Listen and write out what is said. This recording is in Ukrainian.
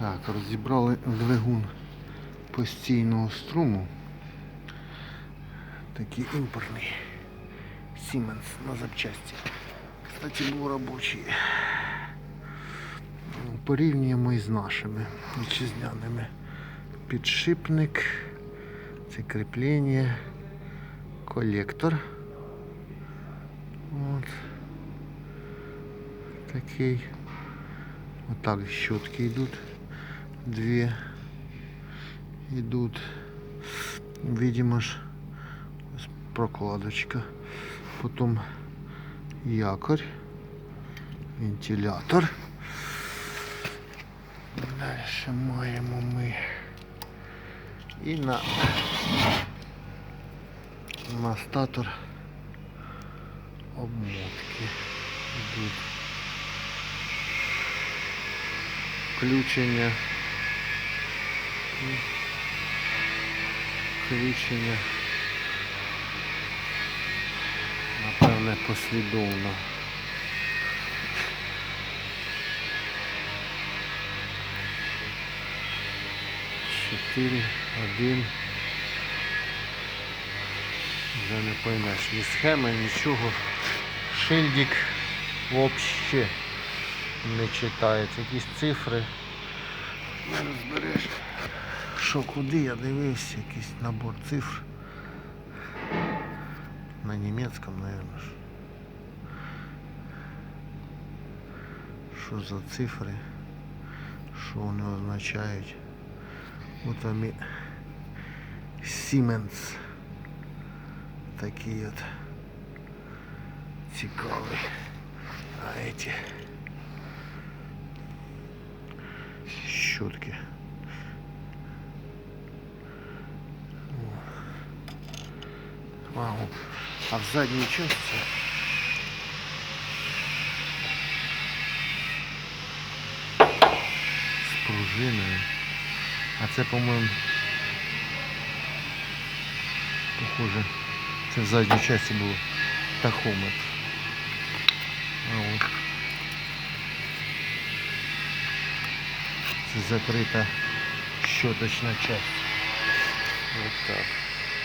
Так, розібрали двигун постійного струму. Такий імпортний. Siemens на запчасті. Кстати, був робочий. Ну, Порівнюємо із нашими вітчизняними. Підшипник, це кріплення, колектор. От. Такий. Отак щотки йдуть. Дві йдуть. Видимо ж ось прокладочка. Потім якорь, вентилятор. Далі маємо ми і на, на статор обмотки йдуть. Включення. Включення. Напевне, послідовно. Чотири, один. Вже не поймеш ні схеми, нічого. Шильдик взагалі не читається. Якісь цифри. Не розбереш. Що куди я дивився, якийсь набор цифр. На німецькому, мабуть. Що за цифри? Що вони означають? От вони Siemens. Такий от цікавий. А эти щетки. Вау. А в задній части з пружиною. А це, по-моєму, похоже, це в задній часті було тахометр. А от. Це закрита щоточна часть. Ось так.